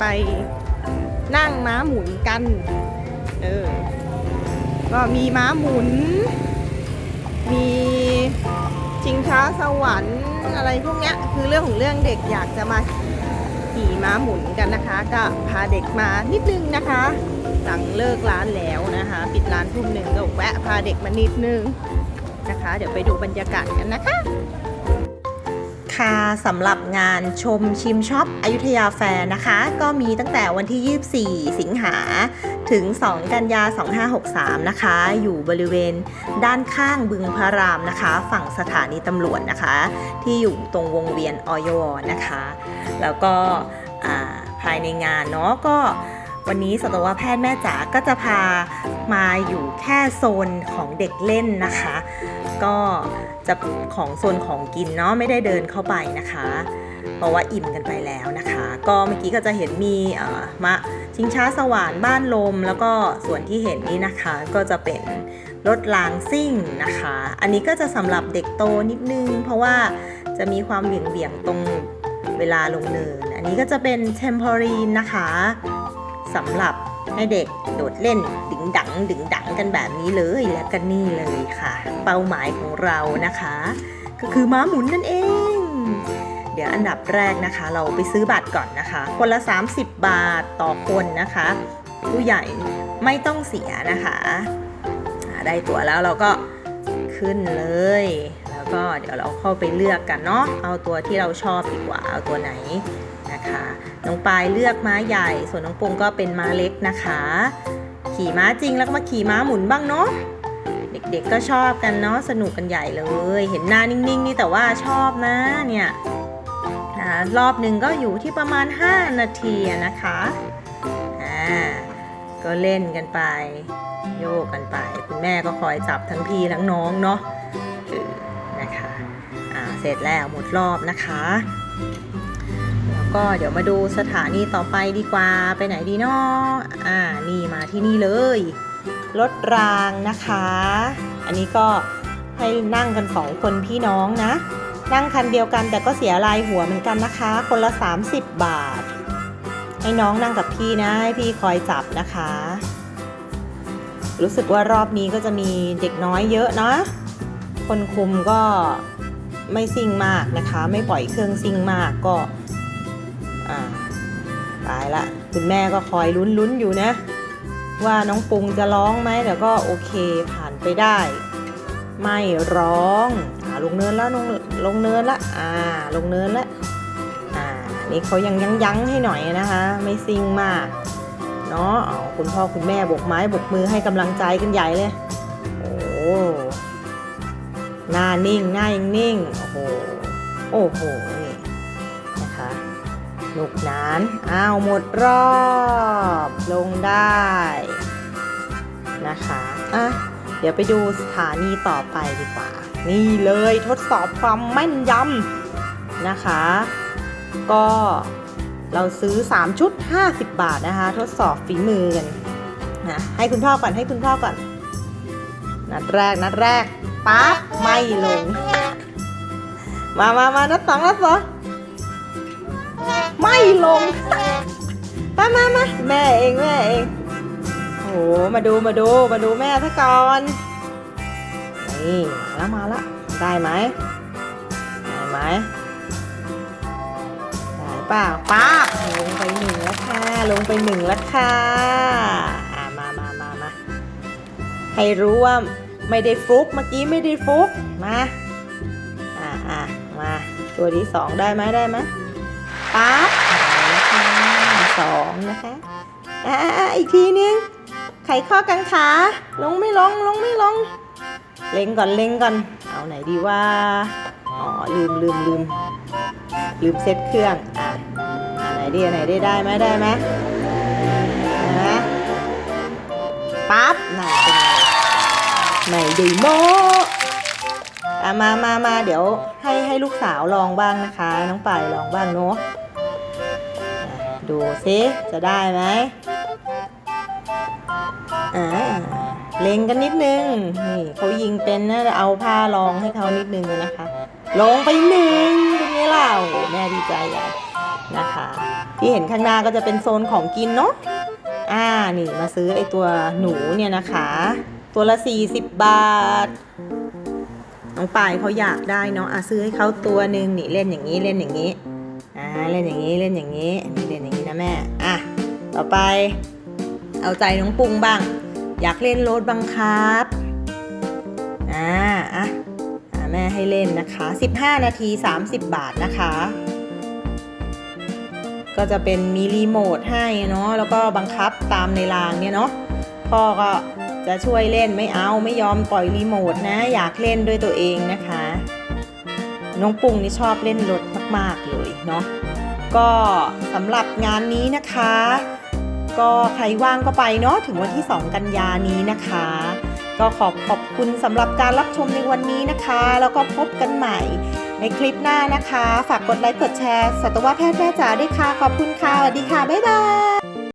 ไปนั่งม้าหมุนกัน เออ ก็มีม้าหมุน มีชิงช้าสวรรค์อะไรพวกเนี้ย คือเรื่องของเรื่องเด็กอยากจะมาขี่ม้าหมุนกันนะคะ ก็พาเด็กมานิดนึงนะคะ หลังเลิกร้านแล้วนะคะ ปิดร้านทุ่มหนึ่งก็แวะพาเด็กมานิดนึงนะคะ เดี๋ยวไปดูบรรยากาศกันนะคะ ค่ะสำหรับงานชมชิมช็อปอยุธยาแฟร์นะคะ ก็มีตั้งแต่วันที่ 24 สิงหาถึง 2 กันยา 2563 นะคะ อยู่บริเวณด้านข้างบึงพระรามนะคะ ฝั่งสถานีตำรวจนะคะ ที่อยู่ตรงวงเวียนออยอนะคะ แล้วก็ภายในงานเนาะก็วันนี้สัตวแพทย์แม่จ๋าก็จะพามาอยู่แค่โซนของเด็กเล่นนะคะ ก็ จะของโซนของกินเนาะไม่ได้เดินเข้าไปนะคะ เพราะว่าอิ่มกันไปแล้วนะคะ ก็เมื่อกี้ก็จะเห็นมีมะชิงช้าสวรรค์บ้านลม แล้วก็ส่วนที่เห็นนี้นะคะก็จะเป็นรถรางซิ่งนะคะ อันนี้ก็จะสำหรับเด็กโตนิดนึง เพราะว่าจะมีความเหวี่ยงๆตรงเวลาลงเนิน อันนี้ก็จะเป็นเทมพอรีนนะคะสำหรับ ให้เด็กโดดเล่นดึงดังดึงดังกันแบบนี้เลยและก็นี่เลยค่ะ เป้าหมายของเรานะคะ ก็คือม้าหมุนนั่นเอง เดี๋ยวอันดับแรกนะคะ เราไปซื้อบัตรก่อนนะคะ คนละ 30 บาทต่อคนนะคะ ผู้ใหญ่ไม่ต้องเสียนะคะได้ตั๋วแล้วเราก็ขึ้นเลย แล้วก็เดี๋ยวเราเข้าไปเลือกกันเนาะเอาตัวที่เราชอบดีกว่าเอาตัวไหน นะคะ น้องปายเลือกม้าใหญ่ ส่วนน้องปงก็เป็นม้าเล็กนะคะ ขี่ม้าจริงแล้วก็มาขี่ม้าหมุนบ้างเนาะเด็กๆก็ชอบกันเนาะสนุกกันใหญ่เลย เห็นหน้านิ่งๆนี่แต่ว่าชอบนะเนี่ยนะรอบหนึ่งก็อยู่ที่ประมาณ 5 นาทีนะคะอ่าก็เล่นกันไป โยกกันไป คุณแม่ก็คอยจับทั้งพี่ทั้งน้องเนาะนะคะอ่าเสร็จแล้วหมดรอบนะคะ ก็เดี๋ยวมาดูสถานีต่อไปดีกว่าไปไหนดีเนาะอ่านี่มาที่นี่เลยรถรางนะคะ อันนี้ก็ให้นั่งกันสองคนพี่น้องนะ นั่งคันเดียวกันแต่ก็เสียรายหัวเหมือนกันนะคะ คนละ 30 บาท ให้น้องนั่งกับพี่นะ ให้พี่คอยจับนะคะ รู้สึกว่ารอบนี้ก็จะมีเด็กน้อยเยอะนะ คนคุมก็ไม่ซิ่งมากนะคะ ไม่ปล่อยเครื่องซิ่งมากก็ อ่าตายละ คุณแม่ก็คอยลุ้นๆอยู่นะ ว่าน้องปุงจะร้องไหมแต่ก็โอเคผ่านไปได้ ไม่ร้องอ่าลงเนินแล้วลงลงเนินละอ่าลงเนินละอ่านี่เขายังยั้งยั้งให้หน่อยนะคะ ไม่ซิงมากเนาะคุณพ่อคุณแม่บกไม้บกมือให้กำลังใจกันใหญ่เลยโอ้หน้านิ่งหน้ายังนิ่งโอ้โหโอ้โห หนุกนาน อ้าวหมดรอบ ลงได้นะคะอะเดี๋ยวไปดูสถานีต่อไปดีกว่า นี่เลยทดสอบความแม่นยำนะคะ ก็เราซื้อ 3 ชุด 50 บาทนะคะ ทดสอบฝีมือกันนะให้คุณพ่อก่อนให้คุณพ่อก่อน นัดแรกนัดแรกปั๊บไม่ลง มามามานัดสองนัดสอง ไม่ลง มามามาแม่เองแม่เองโอ้โหมาดูมาดูมาดูแม่ซะก่อนนี่มาแล้วมาแล้วได้ไหมได้ไหมได้เปล่าป้าลงไปหนึ่งแล้วค่ะ ลงไปหนึ่งแล้วค่ะอ่ามามามามาให้รู้ว่าไม่ได้ฟลุกเมื่อกี้ไม่ได้ฟลุกมาอ่าอ่ามาตัวที่สองได้ไหมได้ไหม ปั๊บสองนะคะอ่าอีกทีนึง ไขข้อกังขา ลงไม่ลง ลงไม่ลง เล็งก่อน เล็งก่อน เอาไหนดีว่า อ๋อ ลืมลืมลืมลืมเซ็ตเครื่อง อะอะไหนดีอันไหนได้ได้ไหมได้ไหมนะปั๊บไหนเป็นไงไหนดีโมอะมามามาเดี๋ยวให้ให้ลูกสาวลองบ้างนะคะ น้องป่ายลองบ้างเนาะ ดูซิจะได้ไหมอ่าเล็งกันนิดนึง นี่เขายิงเป็นนะเอาผ้ารองให้เขานิดนึงนะคะ ลงไปหนึ่งเป็นไงล่ะโอ้โหแม่ดีใจใหญ่นะคะ ที่เห็นข้างหน้าก็จะเป็นโซนของกินเนาะอ่านี่มาซื้อไอตัวหนูเนี่ยนะคะ ตัวละ 40 บาทน้องปายเขาอยากได้เนาะอะซื้อให้เขาตัวหนึ่งนี่เล่นอย่างนี้เล่นอย่างนี้อ่าเล่นอย่างนี้เล่นอย่างนี้เล่นอย่างนี้ แม่ อะ ต่อไป เอาใจน้องปุงบ้าง อยากเล่นรถบังคับ อ่า อะอะแม่ให้เล่นนะคะ 15 นาที 30 บาทนะคะ ก็จะเป็นมีรีโมทให้เนาะ แล้วก็บังคับตามในรางเนี่ยเนาะ พ่อก็จะช่วยเล่นไม่เอาไม่ยอมปล่อยรีโมทนะ อยากเล่นด้วยตัวเองนะคะ น้องปุงนี่ชอบเล่นรถมาก ๆ เลยเนาะ ก็สำหรับงานนี้นะคะ ก็ใครว่างก็ไปเนาะถึงวันที่ 2 กันยานี้นะคะ ก็ขอบขอบคุณสำหรับการรับชมในวันนี้นะคะ แล้วก็พบกันใหม่ในคลิปหน้านะคะ ฝากกดไลค์กดแชร์สัตวแพทย์แม่จ๋าด้วยค่ะ ขอบคุณค่ะสวัสดีค่ะ บ๊ายบาย